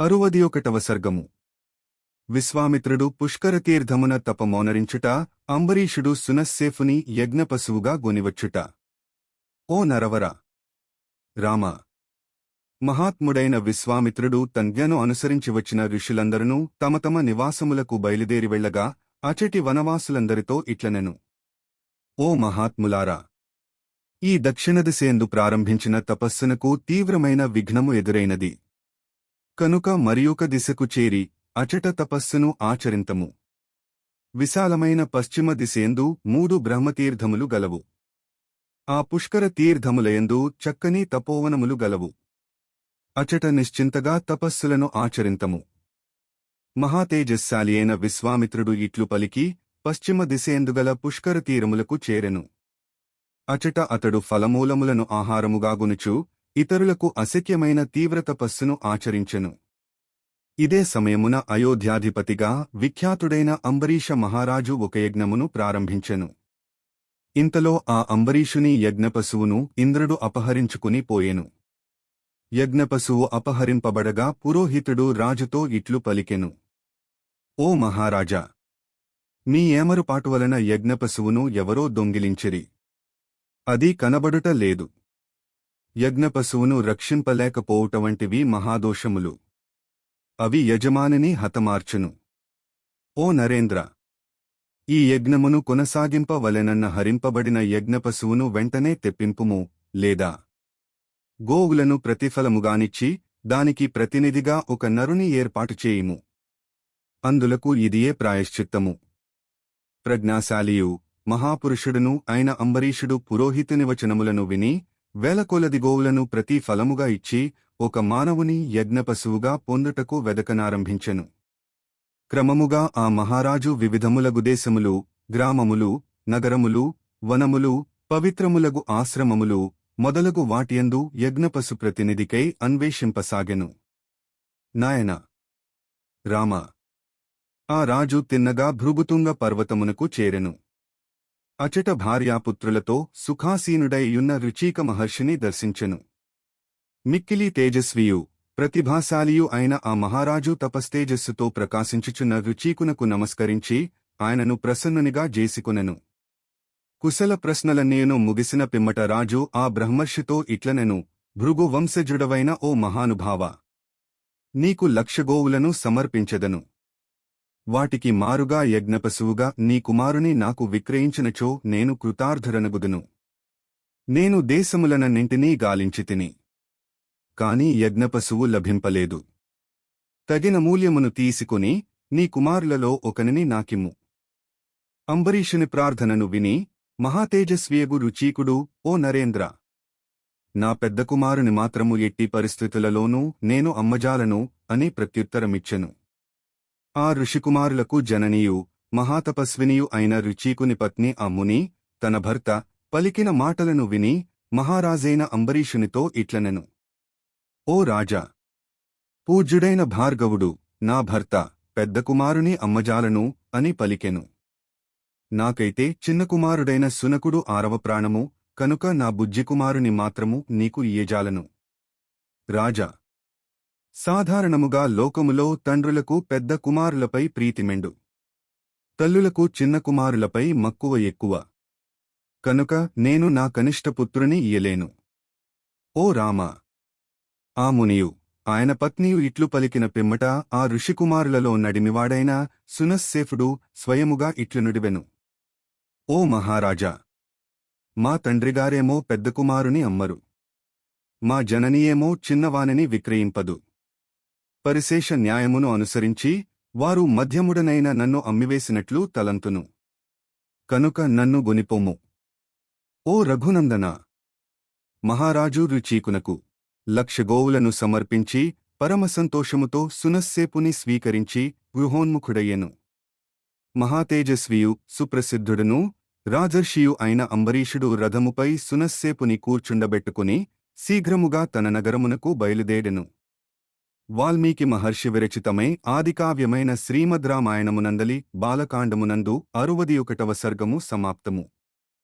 అరువది ఒకటవ సర్గము. విశ్వామిత్రుడు పుష్కరతీర్థమున తపమోనరించుట అంబరీషుడు సునస్సేఫుని యజ్ఞపశువుగా గొనివచ్చుట. ఓ నరవర! రామ! మహాత్ముడైన విశ్వామిత్రుడు తంజ్ఞను అనుసరించి వచ్చిన ఋషులందరూ తమ తమ నివాసములకు బయలుదేరి వెళ్ళగా అచటి వనవాసులందరితో ఇట్లనెను. ఓ మహాత్ములారా! ఈ దక్షిణ దిశేందు ప్రారంభించిన తపస్సునకు తీవ్రమైన విఘ్నము ఎదురైనది. కనుక మరియొక దిశకు చేరి అచట తపస్సును ఆచరింతము. విశాలమైన పశ్చిమ దిశయందు మూడు బ్రహ్మతీర్థములు గలవు. ఆ పుష్కర తీర్థములయందు చక్కని తపోవనములు గలవు. అచట నిశ్చింతగా తపస్సులను ఆచరింతము. మహాతేజస్శాలి అయిన విశ్వామిత్రుడు ఇట్లు పలికి పశ్చిమ దిశేందుగల పుష్కర తీరములకు చేరెను. అచట అతడు ఫలమూలములను ఆహారముగాగునుచు ఇతరులకు అశక్యమైన తీవ్ర తపస్సును ఆచరించెను. ఇదే సమయమున అయోధ్యాధిపతిగా విఖ్యాతుడైన అంబరీష మహారాజు ఒక యజ్ఞమును ప్రారంభించెను. ఇంతలో ఆ అంబరీషుని యజ్ఞపశువును ఇంద్రుడు అపహరించుకుని పోయెను. యజ్ఞపశువు అపహరింపబడగా పురోహితుడు రాజుతో ఇట్లు పలికెను. ఓ మహారాజా! మీ ఏమరుపాటు వలన యజ్ఞపశువును ఎవరో దొంగిలించిరి. అది కనబడుట లేదు. యజ్ఞపశువును రక్షింపలేకపోవుట వంటివి మహాదోషములు. అవి యజమానిని హతమార్చును. ఓ నరేంద్ర! ఈ యజ్ఞమును కొనసాగింపవలెనన్న హరింపబడిన యజ్ఞపశువును వెంటనే తెప్పింపుము లేదా? గోవులను ప్రతిఫలముగానిచ్చి దానికి ప్రతినిధిగా ఒక నరుని ఏర్పాటు చేయుము. అందులకు ఇదియే ప్రాయశ్చిత్తము. ప్రజ్ఞాశాలియు మహాపురుషుడును అయిన అంబరీషుడు పురోహితుని వచనములను విని వేలకొలది గోవులను ప్రతి ఫలముగా ఇచ్చి ఒక మానవుని యజ్ఞపశువుగా పొందుటకు వెదకనారంభించెను. క్రమముగా ఆ మహారాజు వివిధములగు దేశములు గ్రామములు నగరములు వనములు పవిత్రములగు ఆశ్రమములు మొదలగు వాటియందు యజ్ఞపశు ప్రతినిధికై అన్వేషింపసాగెను. నాయన! రామ! ఆ రాజు తిన్నగా భృగుతుంగ పర్వతమునకు చేరెను. అచట భార్యాపుత్రులతో సుఖాసీనుడైయున్న రుచీక మహర్షిని దర్శించెను. మిక్కిలి తేజస్వియు ప్రతిభాశాలియు అయిన ఆ మహారాజు తపస్తేజస్సుతో ప్రకాశించుచున్న రుచీకునకు నమస్కరించి ఆయనను ప్రసన్నునిగా జేసికొనెను. కుశల ప్రశ్నలన్నీయును ముగిసిన పిమ్మట రాజు ఆ బ్రహ్మర్షితో ఇట్లనెను భృగు వంశజుడవైన ఓ మహానుభావ నీకు లక్షగోవులను సమర్పించెదను. వాటికి మారుగా యజ్ఞపశువుగా నీ కుమారుని నాకు విక్రయించినచో నేను కృతార్థరనగుదును. నేను దేశములనన్నింటినీ గాలించితిని. కాని యజ్ఞపశువు లభింపలేదు. తగిన మూల్యమును తీసుకుని నీ కుమారులలో ఒకనిని నాకిమ్ము. అంబరీషుని ప్రార్థనను విని మహాతేజస్వియగు రుచీకుడు ఓ నరేంద్ర! నా పెద్ద కుమారుని మాత్రము ఎట్టి పరిస్థితులలోనూ నేను అమ్మజాలను అని ప్రత్యుత్తరమిచ్చెను. ఆ ఋషికుమారులకు జననీయు మహాతపస్వినియు అయిన రుచీకుని పత్ని అమ్ముని తన భర్త పలికిన మాటలను విని మహారాజైన అంబరీషునితో ఇట్లనెను. ఓ రాజా! పూజ్యుడైన భార్గవుడు నా భర్త పెద్ద కుమారుని అమ్మజాలను అని పలికెను. నాకైతే చిన్న కుమారుడైన సునకుడు ఆరవ ప్రాణము కనుక నా బుజ్జికుమారుని మాత్రము నీకు ఇయ్యజాలను. రాజా! సాధారణముగా లోకములో తండ్రులకు పెద్ద కుమారులపై ప్రీతిమెండు. తల్లులకు చిన్న కుమారులపై మక్కువ ఎక్కువ. కనుక నేను నా కనిష్టపుత్రుని ఇయ్యలేను. ఓ రామా! ఆ మునియు ఆయన పత్నియు ఇట్లు పలికిన పిమ్మట ఆ ఋషికుమారులలో నడిమివాడైన సునస్సేఫుడు స్వయముగా ఇట్లు నుడివెను. ఓ మహారాజా! మా తండ్రిగారేమో పెద్ద కుమారుని అమ్మరు. మా జననీయేమో చిన్నవానిని విక్రయింపదు. పరిశేష న్యాయమును అనుసరించి వారు మధ్యముడనైన నన్ను అమ్మివేసినట్లు తలంతును. కనుక నన్ను గొనిపొమ్ము ఓ రఘునందన! మహారాజు రుచీకునకు లక్ష గోవులను సమర్పించి పరమసంతోషముతో సునస్సేపుని స్వీకరించి గృహోన్ముఖుడయ్యెను. మహాతేజస్వియు సుప్రసిద్ధుడును రాజర్షియు అయిన అంబరీషుడు రథముపై సునస్సేపుని కూర్చుండబెట్టుకుని శీఘ్రముగా తన నగరమునకు బయలుదేడెను వాల్మీకి మహర్షి విరచితమై ఆదికావ్యమైన శ్రీమద్రామాయణమునందలి బాలకాండమునందు అరువది ఒకటవ సర్గము సమాప్తము.